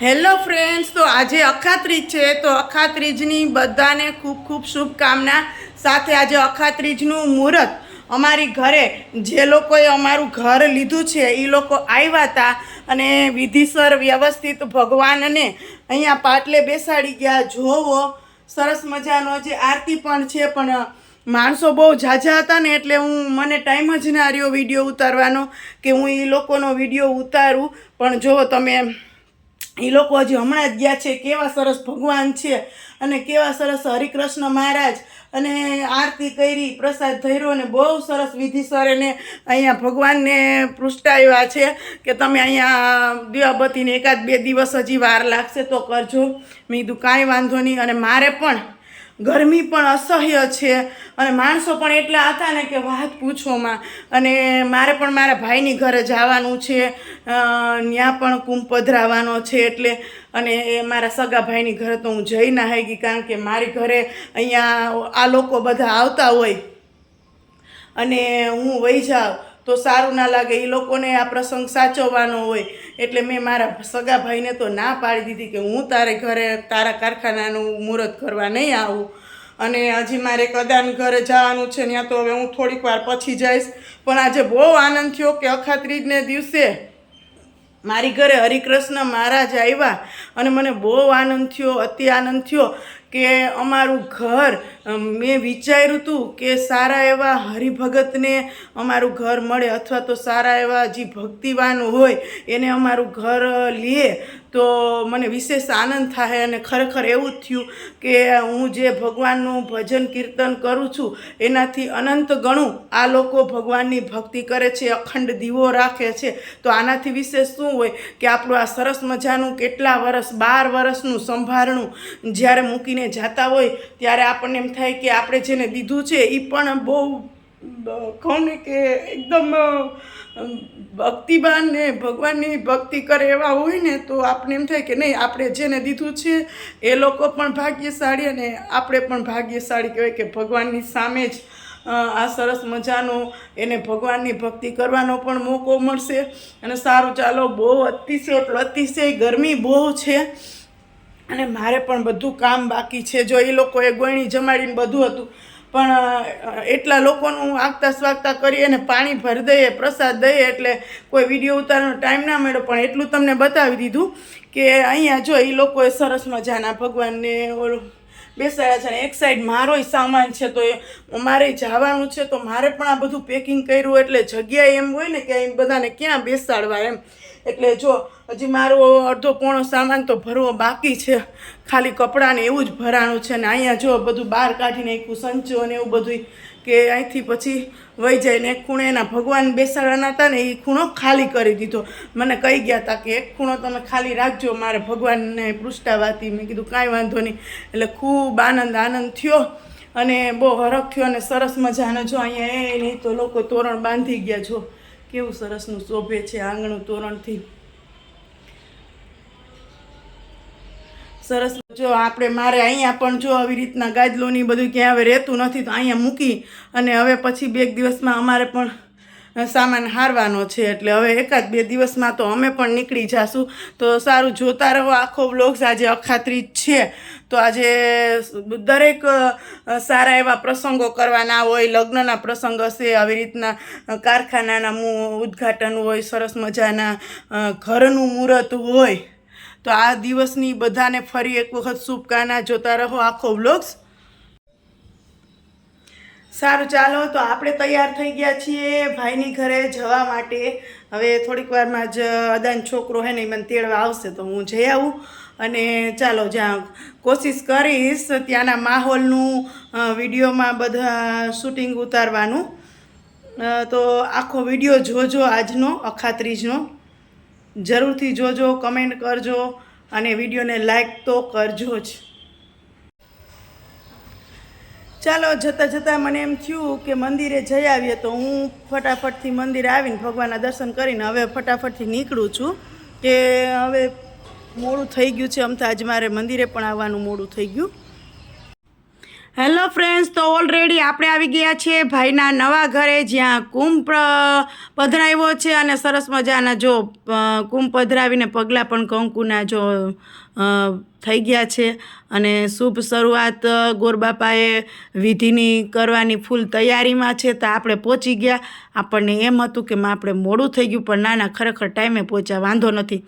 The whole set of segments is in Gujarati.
હેલો ફ્રેન્ડ્સ, તો આજે અખાત્રીજ છે, તો અખાત્રીજની બધાને ખૂબ ખૂબ શુભકામના. સાથે આજે અખાત્રીજનું મુહૂર્ત. અમારી ઘરે જે લોકોએ અમારું ઘર લીધું છે, એ લોકો આવ્યા હતા અને વિધિસર વ્યવસ્થિત ભગવાનને અહીંયા પાટલે બેસાડી ગયા. જોવો, સરસ મજાનો જે આરતી પણ છે, પણ માણસો બહુ ઝાઝા હતા ને, એટલે હું, મને ટાઈમ જ ના રહ્યો વીડિયો ઉતારવાનો, કે હું એ લોકોનો વીડિયો ઉતારું. પણ જો તમે એ લોકો હજી હમણાં જ ગયા છે. કેવા સરસ ભગવાન છે અને કેવા સરસ હરિકૃષ્ણ મહારાજ અને આરતી કરી, પ્રસાદ ધર્યો ને બહુ સરસ વિધિસર એને અહીંયા ભગવાનને પૃષ્ટાવ્યા છે કે તમે અહીંયા દીવાબત્તીને એકાદ બે દિવસ હજી વાર લાગશે તો કરજો. મેં કીધું કાંઈ વાંધો નહીં અને મારે પણ ગરમી પણ અસહ્ય છે. અને માણસો પણ એટલા હતા ને કે વાત પૂછોમાં. અને મારે પણ મારા ભાઈની ઘરે જવાનું છે. ત્યાં પણ કુંભ પધરાવાનો છે એટલે અને મારા સગા ભાઈની ઘરે તો હું જઈ ના ગઈ કારણ કે મારી ઘરે અહીંયા આ લોકો બધા આવતા હોય. અને હું વહી જાઉં. તો સારું ના લાગે એ લોકોને આ પ્રસંગ સાચવવાનો હોય. એટલે મેં મારા સગા ભાઈને તો ના પાડી દીધી કે હું તારે ઘરે, તારા કારખાનાનું મુહૂર્ત કરવા નહીં આવું. અને હજી મારે કદાન ઘરે જવાનું છે, ત્યાં તો હવે હું થોડીક વાર પછી જઈશ. પણ આજે બહુ આનંદ થયો કે અખાત્રીજને દિવસે મારી ઘરે હરિકૃષ્ણ મહારાજ આવ્યા. અને મને બહુ આનંદ થયો, અતિ આનંદ થયો કે અમારું ઘર મેં વિચાર્યું હતું કે સારા એવા હરિભગતને અમારું ઘર મળે અથવા તો સારા એવા જે ભક્તિવાન હોય એને અમારું ઘર લે. તો મને વિશેષ આનંદ થાય અને ખરેખર એવું જ થયું કે હું જે ભગવાનનું ભજન કીર્તન કરું છું એનાથી અનંત ગણું આ લોકો ભગવાનની ભક્તિ કરે છે, અખંડ દીવો રાખે છે. તો આનાથી વિશેષ શું હોય કે આપણું આ સરસ મજાનું કેટલા વર્ષ બાર વર્ષનું સંભારણું જ્યારે મૂકીને જાતા હોય ત્યારે આપણને એમ થાય કે આપણે જેને દીધું છે એ પણ બહુ કહું ને કે એકદમ ભક્તિબાન ને ભગવાનની ભક્તિ કરે એવા હોય ને તો આપણે એમ થાય કે નહીં, આપણે જેને દીધું છે એ લોકો પણ ભાગ્યશાળી અને આપણે પણ ભાગ્યશાળી કહેવાય કે ભગવાનની સામે જ આ સરસ મજાનો એને ભગવાનની ભક્તિ કરવાનો પણ મોકો મળશે. અને સારું ચાલો, બહુ અતિશય અતિશય ગરમી બહુ છે. અને મારે પણ બધું કામ બાકી છે. જો એ લોકોએ ગોયણી જમાડીને બધું હતું, પણ એટલા લોકોનું આગતા સ્વાગતા કરીએ અને પાણી ભરી દઈએ, પ્રસાદ દઈએ એટલે કોઈ વીડિયો ઉતારવાનો ટાઈમ ના મળ્યો. પણ એટલું તમને બતાવી દીધું કે અહીંયા જો એ લોકોએ સરસ મજાના ભગવાનને ઓલું બેસાડ્યા છે અને એક સાઈડ મારોય સામાન છે, તો એ મારે જવાનું છે, તો મારે પણ આ બધું પેકિંગ કર્યું એટલે જગ્યા એમ હોય ને કે એમ બધાને ક્યાં બેસાડવા એમ. એટલે જો હજી મારો અડધો પોણો સામાન તો ભરવો બાકી છે. ખાલી કપડાને એવું જ ભરાણું છે ને અહીંયા જો બધું બહાર કાઢીને નાખ્યું, સંચો ને એવું બધું કે અહીંથી પછી વહી જઈને એક ખૂણે એના ભગવાન બેસાડવાના હતા ને એ ખૂણો ખાલી કરી દીધો. મને કહી ગયા હતા કે એક ખૂણો તમે ખાલી રાખજો, મારે ભગવાનને પૃષ્ઠાવાતી મેં કીધું કાંઈ વાંધો નહીં. એટલે ખૂબ આનંદ આનંદ થયો અને બહુ હરખ થયો અને સરસ મજાનો જો અહીંયા એ નહીં તો લોકો તોરણ બાંધી ગયા જો. કેવું સરસનું શોભે છે આંગણું તોરણથી. સરસ, જો આપણે, મારે અહીંયા પણ જો આવી રીતના ગાદલોની બધું ક્યાં હવે રહેતું નથી, તો અહીંયા મૂકી અને હવે પછી બે દિવસમાં અમારે પણ સામાન હારવાનો છે. એટલે હવે એકાદ બે દિવસમાં તો અમે પણ નીકળી જાશું. તો સારું, જોતા રહો, આખો વ્લોગ્સ આજે અખાત્રી છે. તો આજે દરેક સારા એવા પ્રસંગો કરવાના હોય, લગ્નના પ્રસંગ હશે, આવી રીતના કારખાનાના ઉદ્ઘાટન હોય, સરસ મજાના ઘરનું મુહૂર્ત હોય. તો આ દિવસની બધાને ફરી એક વખત શુભકામના જોતા રહો આખો વ્લોગ્સ. સારું, ચાલો તો આપણે તૈયાર થઈ ગયા છીએ ભાઈની ઘરે જવા માટે. હવે થોડીક વારમાં જ અદાન છોકરો હે ને મને તેડવા આવશે, તો હું જઈ આવું. અને ચાલો, જ્યાં કોશિશ કરીશ ત્યાંના માહોલનું વિડીયોમાં બધા શૂટિંગ ઉતારવાનું. તો આખો વીડિયો જોજો આજનો, અખાત્રીજનો. જરૂરથી જોજો કમેન્ટ કરજો અને વિડીયોને લાઈક તો કરજો જ. ચાલો, જતાં જતાં મને એમ થયું કે મંદિરે જઈ આવીએ તો હું ફટાફટથી મંદિરે આવીને ભગવાનના દર્શન કરીને હવે ફટાફટથી નીકળું છું કે હવે મોડું થઈ ગયું છે. અમથા આજ મારે મંદિરે પણ આવવાનું મોડું થઈ ગયું. હેલો ફ્રેન્ડ્સ, તો ઓલરેડી આપણે આવી ગયા છીએ ભાઈના નવા ઘરે, જ્યાં કુંભ પધરાવ્યો છે અને સરસ મજાના જો કુંભ પધરાવીને પગલાં પણ કંકુના જો થઈ ગયા છે. અને શુભ શરૂઆત ગોરબાપાએ વિધિની કરવાની ફૂલ તૈયારીમાં છે, તો આપણે પહોંચી ગયા. આપણને એમ હતું કે આપણે મોડું થઈ ગયું, પણ ના ના ખરેખર ટાઈમે પહોંચ્યા, વાંધો નથી.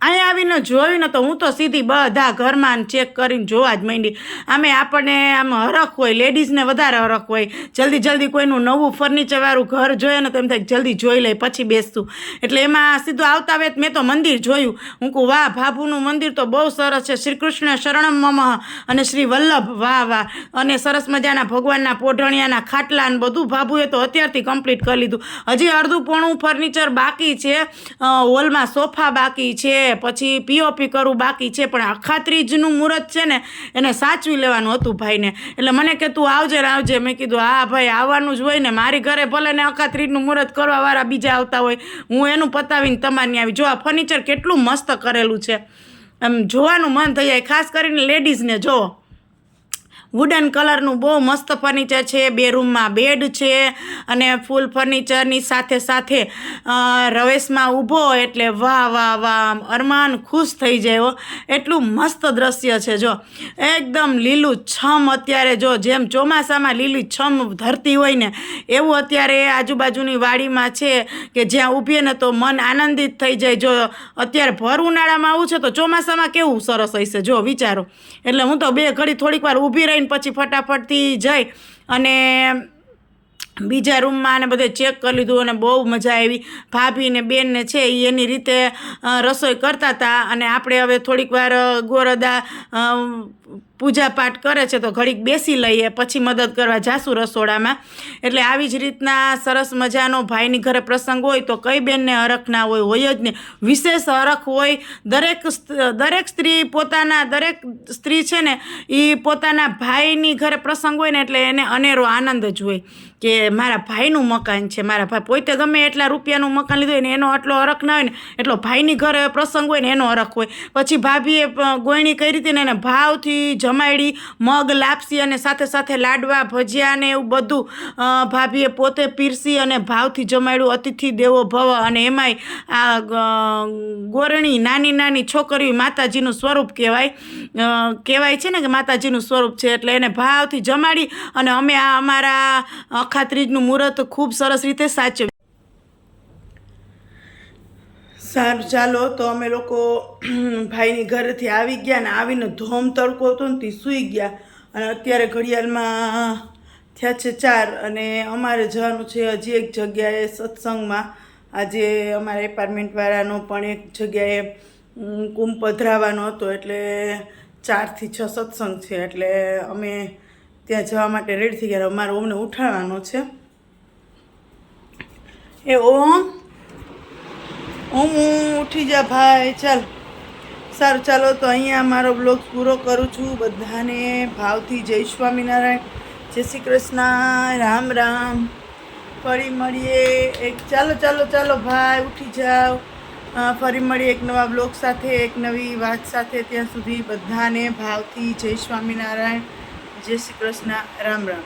અહીંયા આવીને જોયું ને તો હું તો સીધી બધા ઘરમાં ચેક કરીને જોવા જ માંડી. આમે આપણને આમ હરખ હોય લેડીઝને વધારે હરખ હોય. જલ્દી જલ્દી કોઈનું નવું ફર્નિચરવાળું ઘર જોઈએ ને તો એમ થાય જલ્દી જોઈ લઈ, પછી બેસતું. એટલે એમાં સીધું આવતા વેત મેં તો મંદિર જોયું. હું કહું, વાહ, ભાભુનું મંદિર તો બહુ સરસ છે. શ્રી કૃષ્ણ શરણમ મમ અને શ્રી વલ્લભ, વાહ વાહ. અને સરસ મજાના ભગવાનના પોઢણિયાના ખાટલા અને બધું ભાભુએ તો અત્યારથી કમ્પ્લીટ કરી લીધું. હજી અડધું પોણું ફર્નિચર બાકી છે. હોલમાં સોફા બાકી છે. પછી પીઓપી કરવું બાકી છે, પણ અખાત્રીજનું મુહૂર્ત છે ને, એને સાચવી લેવાનું હતું ભાઈને. એટલે મને કે, તું આવજે ને આવજે. મેં કીધું, હા ભાઈ, આવવાનું જ હોય ને, મારી ઘરે ભલે ને અખાત્રીજનું મુહૂર્ત કરવાવાળા બીજા આવતા હોય, હું એનું પતાવીને તમારી આવી. જો આ ફર્નિચર કેટલું મસ્ત કરેલું છે. એમ જોવાનું મન થઈ જાય, ખાસ કરીને લેડીઝને જો. વુડન કલરનું બહુ મસ્ત ફર્નિચર છે, બે રૂમમાં બેડ છે અને ફૂલ ફર્નિચરની સાથે સાથે રવેશમાં ઊભો એટલે વાહ વાહ વાહ અરમાન ખુશ થઈ જાય એટલું મસ્ત દ્રશ્ય છે, જો. એકદમ લીલું છમ અત્યારે જો, જેમ ચોમાસામાં લીલી છમ ધરતી હોય ને, એવું અત્યારે આજુબાજુની વાડીમાં છે કે જ્યાં ઊભીએ ને તો મન આનંદિત થઈ જાય. જો, અત્યારે ભર ઉનાળામાં આવું છે તો ચોમાસામાં કેવું સરસ હશે, જો, વિચારો. એટલે હું તો બે ઘડી થોડીક વાર ઊભી રહીને પછી ફટાફટથી જઈ અને બીજા રૂમમાં અને બધે ચેક કરી લીધું અને બહુ મજા આવી. ભાભી ને બેન છે એ એની રીતે રસોઈ કરતા હતા અને આપણે હવે થોડીક વાર ગોરદા અ, પૂજા પાઠ કરે છે તો ઘડીક બેસી લઈએ પછી મદદ કરવા જાશું રસોડામાં. એટલે આવી જ રીતના સરસ મજાનો ભાઈની ઘરે પ્રસંગ હોય તો કઈ બેનને હરખ ના હોય હોય જ ને. વિશેષ હરખ હોય દરેક દરેક સ્ત્રી પોતાના દરેક સ્ત્રી છે ને એ પોતાના ભાઈની ઘરે પ્રસંગ હોય ને એટલે એને અનેરો આનંદ જ હોય કે મારા ભાઈનું મકાન છે મારા ભાઈ પોતે ગમે એટલા રૂપિયાનું મકાન લીધું હોય ને એનો આટલો હરખ ના હોય ને એટલો ભાઈની ઘરે પ્રસંગ હોય ને એનો હરખ હોય. પછી ભાભીએ ગોયણી કરી હતી ને એને ભાવથી જમાડી, મગ લાપસી અને સાથે સાથે લાડવા, ભજીયા ને એવું બધું ભાભીએ પોતે પીરસી અને ભાવથી જમાડ્યું. અતિથિ, દેવો, ભવ અને એમાંય આ ગોરણી, નાની નાની છોકરીઓ માતાજીનું સ્વરૂપ કહેવાય. કહેવાય છે ને કે માતાજીનું સ્વરૂપ છે એટલે એને ભાવથી જમાડી અને અમે આ અમારા અખાત્રીજનું મુહૂર્ત ખૂબ સરસ રીતે સાચવ્યું. સારું ચાલો તો અમે લોકો ભાઈની ઘરેથી આવી ગયા ને આવીને ધોમ તડકો હતો ને તે સૂઈ ગયા. અને અત્યારે ઘડિયાળમાં થયા છે ચાર અને અમારે જવાનું છે હજી એક જગ્યાએ સત્સંગમાં. આજે અમારા એપાર્ટમેન્ટવાળાનો પણ એક જગ્યાએ કુંભ પધરાવાનો હતો એટલે ચારથી છ સત્સંગ છે. એટલે અમે ત્યાં જવા માટે રેડી થઈ ગયા. અમારે ઓમને ઉઠાડવાનો છે. એ ઓમ. ઓમ ઉઠી જા ભાઈ, ચાલ. સારું, ચાલો, તો અહીંયા મારો બ્લોગ પૂરો કરું છું. બધાને ભાવથી જય સ્વામિનારાયણ. જય શ્રી કૃષ્ણ. રામ રામ. ફરી મળીએ એક, ચાલો ચાલો ચાલો ભાઈ, ઉઠી જાઓ. ફરી મળીએ એક નવા બ્લોગ સાથે, એક નવી વાત સાથે. ત્યાં સુધી બધાને ભાવથી જય સ્વામિનારાયણ. જય શ્રી કૃષ્ણ. રામ રામ.